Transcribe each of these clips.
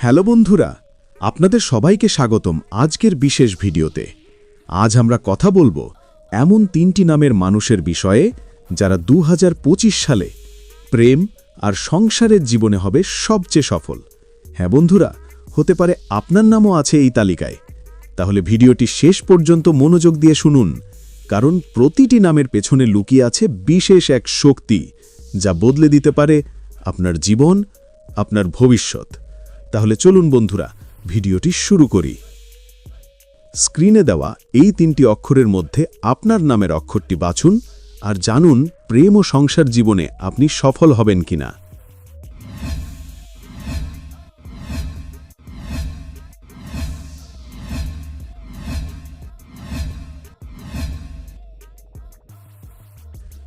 Hello বন্ধুরা, আপনাদের সবাইকে স্বাগতম আজকের বিশেষ ভিডিওতে। আজ আমরা কথা বলব এমন তিনটি নামের মানুষের বিষয়ে যারা দু হাজার পঁচিশ সালে প্রেম আর সংসারের জীবনে হবে সবচেয়ে সফল। হ্যাঁ বন্ধুরা, হতে পারে আপনার নামও আছে এই তালিকায়। তাহলে ভিডিওটি শেষ পর্যন্ত মনোযোগ দিয়ে শুনুন, কারণ প্রতিটি নামের পেছনে লুকিয়ে আছে বিশেষ এক শক্তি, যা বদলে দিতে পারে আপনার জীবন, আপনার ভবিষ্যৎ। তাহলে চলুন বন্ধুরা, ভিডিওটি শুরু করি। স্ক্রিনে দেওয়া এই তিনটি অক্ষরের মধ্যে আপনার নামের অক্ষরটি বাছুন আর জানুন প্রেম ও সংসার জীবনে আপনি সফল হবেন কিনা।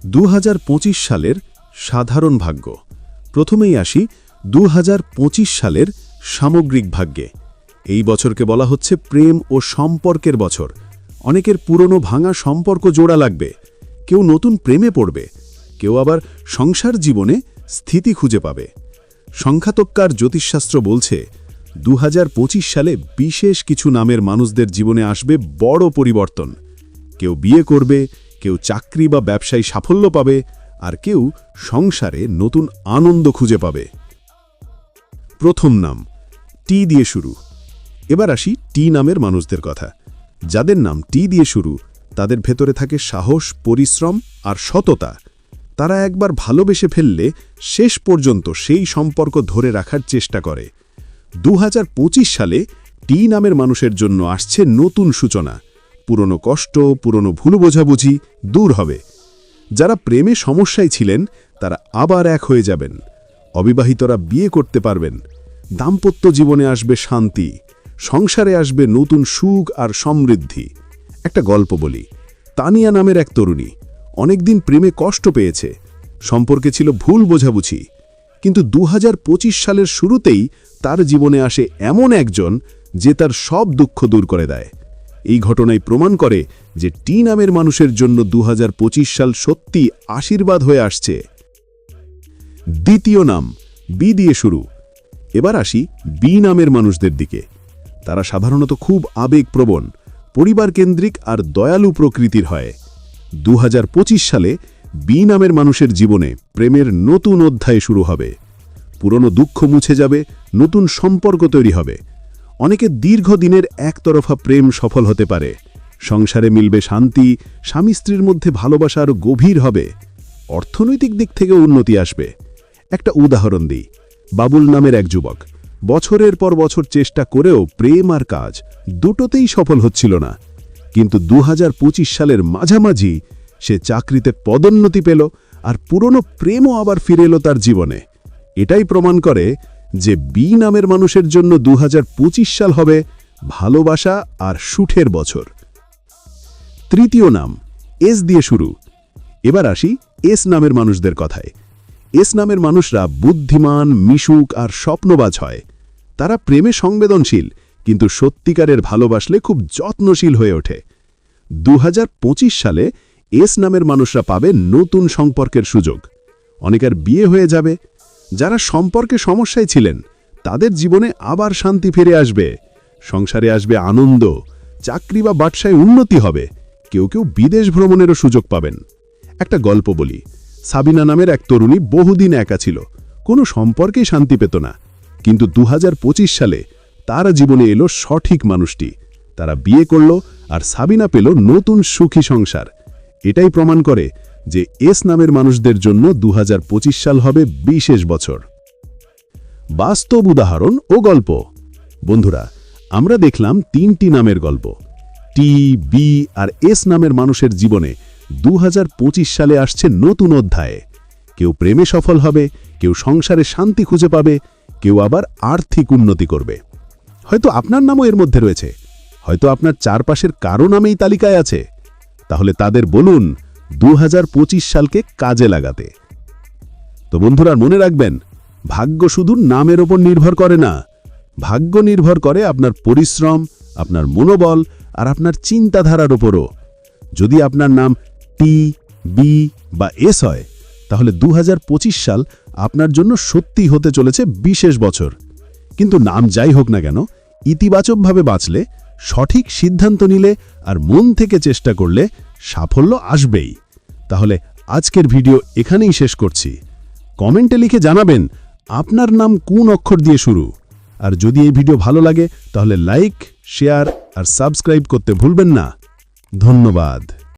দু হাজার পঁচিশ সালের সাধারণ ভাগ্য। প্রথমেই আসি দু হাজার পঁচিশ সালের সামগ্রিক ভাগ্যে। এই বছরকে বলা হচ্ছে প্রেম ও সম্পর্কের বছর। অনেকের পুরনো ভাঙা সম্পর্ক জোড়া লাগবে। কেউ নতুন প্রেমে পড়বে। কেউ আবার সংসার জীবনে স্থিতি খুঁজে পাবে। সংখ্যাতক্কার জ্যোতিষশাস্ত্র বলছে দু হাজার পঁচিশ সালে বিশেষ কিছু নামের মানুষদের জীবনে আসবে বড় পরিবর্তন। কেউ বিয়ে করবে, কেউ চাকরি বা ব্যবসায়ী সাফল্য পাবে, আর কেউ সংসারে নতুন আনন্দ খুঁজে পাবে। প্রথম নাম টি দিয়ে শুরু। এবার আসি টি নামের মানুষদের কথা। যাদের নাম টি দিয়ে শুরু, তাদের ভেতরে থাকে সাহস, পরিশ্রম আর সততা। তারা একবার ভালোবেসে ফেললে শেষ পর্যন্ত সেই সম্পর্ক ধরে রাখার চেষ্টা করে। দু হাজার পঁচিশ সালে টি নামের মানুষের জন্য আসছে নতুন সূচনা। পুরনো কষ্ট, পুরনো ভুল বোঝাবুঝি দূর হবে। যারা প্রেমে সমস্যায় ছিলেন, তারা আবার এক হয়ে যাবেন। অবিবাহিতরা বিয়ে করতে পারবেন। দাম্পত্য জীবনে আসবে শান্তি, সংসারে আসবে নতুন সুখ আর সমৃদ্ধি। একটা গল্প বলি। তানিয়া নামের এক তরুণী অনেকদিন প্রেমে কষ্ট পেয়েছে। সম্পর্কে ছিল ভুল বোঝাবুঝি। কিন্তু দু হাজার পঁচিশ সালের শুরুতেই তার জীবনে আসে এমন একজন যে তার সব দুঃখ দূর করে দেয়। এই ঘটনায় প্রমাণ করে যে টি নামের মানুষের জন্য দু হাজার পঁচিশ সাল সত্যি আশীর্বাদ হয়ে আসছে। দ্বিতীয় নাম, বি দিয়ে শুরু। এবার আসি বি নামের মানুষদের দিকে। তারা সাধারণত খুব আবেগপ্রবণ পরিবার কেন্দ্রিক আর দয়ালু প্রকৃতির হয়। দু হাজার পঁচিশ সালে বি নামের মানুষের জীবনে প্রেমের নতুন অধ্যায় শুরু হবে। পুরনো দুঃখ মুছে যাবে, নতুন সম্পর্ক তৈরি হবে। অনেকে দীর্ঘদিনের একতরফা প্রেম সফল হতে পারে। সংসারে মিলবে শান্তি, স্বামী স্ত্রীর মধ্যে ভালোবাসা আরও গভীর হবে। অর্থনৈতিক দিক থেকে উন্নতি আসবে। একটা উদাহরণ দিই। বাবুল নামের এক যুবক। বছরের পর বছর চেষ্টা করেও প্রেম আর কাজ দুটোতেই সফল হচ্ছিল না। কিন্তু দু হাজার পঁচিশ সালের মাঝামাঝি সে চাকরিতে পদোন্নতি পেল আর পুরনো প্রেমও আবার ফিরে এলো তার জীবনে। এটাই প্রমাণ করে যে বি নামের মানুষের জন্য দু হাজার পঁচিশ সাল হবে ভালোবাসা আর সুঠের বছর। তৃতীয় নাম, এস দিয়ে শুরু। এবার আসি এস নামের মানুষদের কথায়। এস নামের মানুষরা বুদ্ধিমান, মিশুক আর স্বপ্নবাজ হয়। তারা প্রেমে সংবেদনশীল, কিন্তু সত্যিকারের ভালোবাসলে খুব যত্নশীল হয়ে ওঠে। দু হাজার পঁচিশ সালে এস নামের মানুষরা পাবে নতুন সম্পর্কের সুযোগ। অনেকের বিয়ে হয়ে যাবে। যারা সম্পর্কে সমস্যায় ছিলেন, তাদের জীবনে আবার শান্তি ফিরে আসবে। সংসারে আসবে আনন্দ, চাকরি বা বাটসায় উন্নতি হবে। কেউ কেউ বিদেশ ভ্রমণেরও সুযোগ পাবেন। একটা গল্প বলি। সাবিনা নামের এক তরুণী বহুদিন একা ছিল। কোনো সম্পর্কেই শান্তি পেত না। কিন্তু দু হাজার পঁচিশ সালে তার জীবনে এলো সঠিক মানুষটি। তারা বিয়ে করল আর সাবিনা পেল নতুন সুখী সংসার। এটাই প্রমাণ করে যে এস নামের মানুষদের জন্য দু হাজার পঁচিশ সাল হবে বিশেষ বছর। বাস্তব উদাহরণ ও গল্প। বন্ধুরা, আমরা দেখলাম তিনটি নামের গল্প। টি, বি আর এস নামের মানুষের জীবনে দু হাজার পঁচিশ সালে আসছে নতুন অধ্যায়ে। কেউ প্রেমে সফল হবে, কেউ সংসারে শান্তি খুঁজে পাবে, কেউ আবার আর্থিক উন্নতি করবে। হয়তো আপনার নামও এর মধ্যে রয়েছে। হয়তো আপনার চারপাশের কারও নামেই তালিকায় আছে। তাহলে তাদের বলুন দু হাজার পঁচিশ সালকে কাজে লাগাতে। তো বন্ধুরা, মনে রাখবেন, ভাগ্য শুধু নামের ওপর নির্ভর করে না। ভাগ্য নির্ভর করে আপনার পরিশ্রম, আপনার মনোবল আর আপনার চিন্তাধারার ওপরও। যদি আপনার নাম টি বি বা এস হয়, তাহলে দু হাজার পঁচিশ সাল আপনার জন্য সত্যি হতে চলেছে বিশেষ বছর। কিন্তু নাম যাই হোক না কেন, ইতিবাচকভাবে বাঁচলে, সঠিক সিদ্ধান্ত নিলে আর মন থেকে চেষ্টা করলে সাফল্য আসবেই। তাহলে আজকের ভিডিও এখানেই শেষ করছি। কমেন্টে লিখে জানাবেন, আপনার নাম কোন অক্ষর দিয়ে শুরু? আর যদি এই ভিডিও ভালো লাগে, তাহলে লাইক, শেয়ার আর সাবস্ক্রাইব করতে ভুলবেন না। ধন্যবাদ।